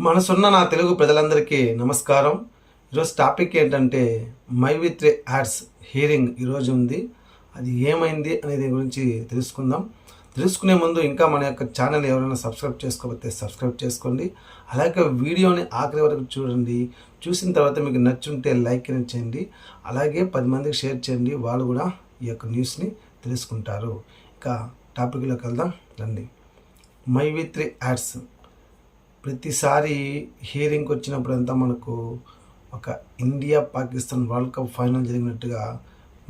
మనసున్న నా తెలుగు ప్రజలందరికీ నమస్కారం. ఈరోజు టాపిక్ ఏంటంటే మై విత్ యాడ్స్ హియరింగ్ ఈరోజు ఉంది. అది ఏమైంది అనేది గురించి తెలుసుకుందాం. తెలుసుకునే ముందు ఇంకా మన యొక్క ఛానల్ ఎవరైనా సబ్స్క్రైబ్ చేసుకోకపోతే సబ్స్క్రైబ్ చేసుకోండి. అలాగే వీడియోని ఆఖరి వరకు చూడండి. చూసిన తర్వాత మీకు నచ్చుంటే లైక్ అనేది చేయండి. అలాగే పది మందికి షేర్ చేయండి. వాళ్ళు కూడా ఈ యొక్క న్యూస్ని తెలుసుకుంటారు. ఇక టాపిక్లోకి వెళ్దాం. రండి. మై విత్ యాడ్స్ ప్రతిసారి హియరింగ్కి వచ్చినప్పుడంతా మనకు ఒక India Pakistan world cup final జరిగినట్టుగా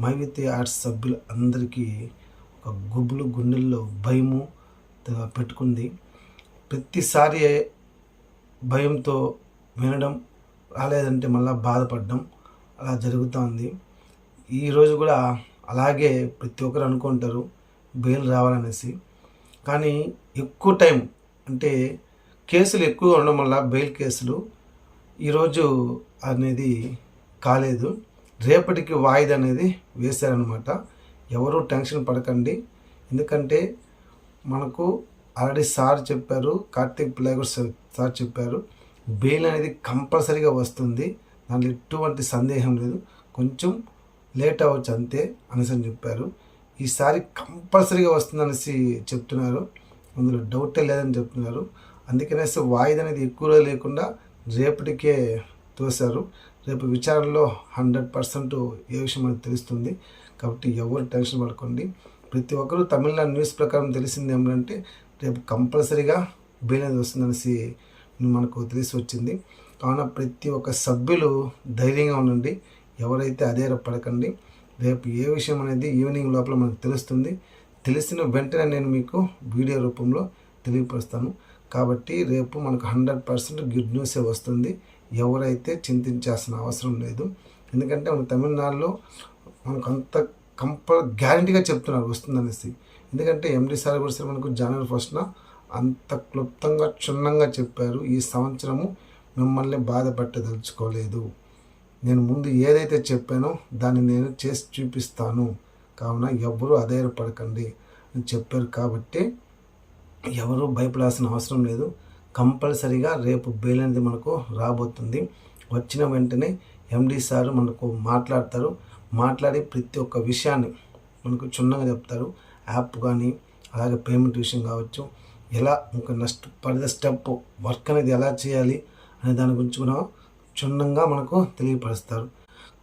మైవితి ఆర్ట్స్ సభ్యులు అందరికీ ఒక గుబులు గుండెల్లో భయము పెట్టుకుంది. ప్రతిసారి భయంతో వినడం రాలేదంటే మళ్ళీ బాధపడడం అలా జరుగుతూ ఉంది. ఈరోజు కూడా అలాగే ప్రతి ఒక్కరు అనుకుంటారు బెయిల్ రావాలనేసి. కానీ ఎక్కువ టైం అంటే కేసులు ఎక్కువ ఉండడం వల్ల బెయిల్ కేసులు ఈరోజు అనేది కాలేదు. రేపటికి వాయిదా అనేది వేశారనమాట ఎవరు టెన్షన్ పడకండి. ఎందుకంటే మనకు ఆల్రెడీ సార్ చెప్పారు కార్తీక్ పిల్లగారు సార్ చెప్పారు బెయిల్ అనేది కంపల్సరీగా వస్తుంది. దాంట్లో ఎటువంటి సందేహం లేదు. కొంచెం లేట్ అవ్వచ్చు అంతే అనేసి అని చెప్పారు. ఈసారి కంపల్సరీగా వస్తుందనేసి చెప్తున్నారు. అందులో డౌటే లేదని చెప్తున్నారు. అందుకనేసి వాయిదా అనేది ఎక్కువ లేకుండా రేపటికే తోశారు. రేపు విచారణలో హండ్రెడ్ పర్సెంట్ ఏ విషయం మనకు తెలుస్తుంది. కాబట్టి ఎవరు టెన్షన్ పడకండి. ప్రతి ఒక్కరూ తమిళనాడు న్యూస్ ప్రకారం తెలిసింది ఏమిటంటే రేపు కంపల్సరీగా బెయిల్ అనేది వస్తుందనేసి మనకు తెలిసి వచ్చింది. కావున ప్రతి ఒక్క సభ్యులు ధైర్యంగా ఉండండి. ఎవరైతే అదే పడకండి. రేపు ఏ విషయం అనేది ఈవినింగ్ లోపల మనకు తెలుస్తుంది. తెలిసిన వెంటనే నేను మీకు వీడియో రూపంలో తెలియపరుస్తాను. కాబట్టి రేపు మనకు హండ్రెడ్ పర్సెంట్ గుడ్ న్యూసే వస్తుంది. ఎవరైతే చింతించాల్సిన అవసరం లేదు. ఎందుకంటే మన తమిళనాడులో మనకు అంత కంపల్ గ్యారంటీగా చెప్తున్నారు వస్తుందనేసి. ఎందుకంటే ఎండి సార్ కూడా సార్ మనకు జనవరి ఫస్ట్న అంత క్లుప్తంగా క్షుణ్ణంగా చెప్పారు. ఈ సంవత్సరము మిమ్మల్ని బాధపట్టదలుచుకోలేదు నేను ముందు ఏదైతే చెప్పానో దాన్ని నేను చేసి చూపిస్తాను. కావున ఎవ్వరూ అధైర్యపడకండి అని చెప్పారు కాబట్టి ఎవరు భయపడాల్సిన అవసరం లేదు. కంపల్సరీగా రేపు బెయిల్ అనేది మనకు రాబోతుంది. వచ్చిన వెంటనే ఎండి సార్ మనకు మాట్లాడతారు. మాట్లాడి ప్రతి ఒక్క విషయాన్ని మనకు క్షుణ్ణంగా చెప్తారు. యాప్ కానీ అలాగే పేమెంట్ విషయం కావచ్చు. ఎలా ఇంకా నెక్స్ట్ పడిన స్టెప్ వర్క్ అనేది ఎలా చేయాలి అనే దాని గురించి కూడా క్షుణ్ణంగా మనకు తెలియపరుస్తారు.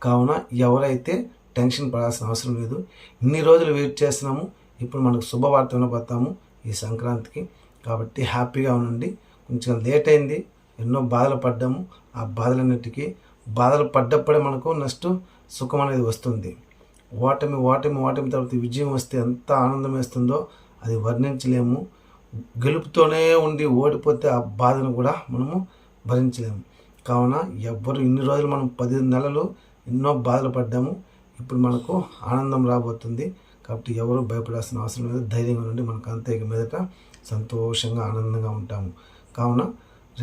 కావున ఎవరైతే టెన్షన్ పడాల్సిన అవసరం లేదు. ఇన్ని రోజులు వెయిట్ చేస్తున్నాము. ఇప్పుడు మనకు శుభవార్త వినపడతాము ఈ సంక్రాంతికి. కాబట్టి హ్యాపీగా ఉండండి. కొంచెం లేట్ అయింది. ఎన్నో బాధలు పడ్డాము. ఆ బాధలన్నిటికీ బాధలు పడ్డప్పుడే మనకు నెక్స్ట్ సుఖం అనేది వస్తుంది. ఓటమి ఓటమి ఓటమి తర్వాత విజయం వస్తే ఎంత ఆనందం వేస్తుందో అది వర్ణించలేము. గెలుపుతోనే ఉండి ఓడిపోతే ఆ బాధను కూడా మనము భరించలేము. కావున ఎవ్వరు ఇన్ని రోజులు మనం పది నెలలు ఎన్నో బాధలు పడ్డాము. ఇప్పుడు మనకు ఆనందం రాబోతుంది. కాబట్టి ఎవరు భయపడాల్సిన అవసరం లేదు. ధైర్యంగా నుండి మనకు అంతే మీదట సంతోషంగా ఆనందంగా ఉంటాము. కావున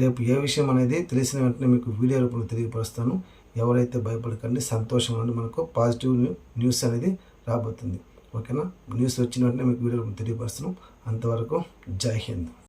రేపు ఏ విషయం అనేది తెలిసిన వెంటనే మీకు వీడియో రూపంలో తెలియపరుస్తాను. ఎవరైతే భయపడకండి సంతోషంగా ఉండి మనకు పాజిటివ్ న్యూస్ అనేది రాబోతుంది. ఓకేనా? న్యూస్ వచ్చిన వెంటనే మీకు వీడియో రూపంలో తెలియపరుస్తున్నాం అంతవరకు జై హింద్.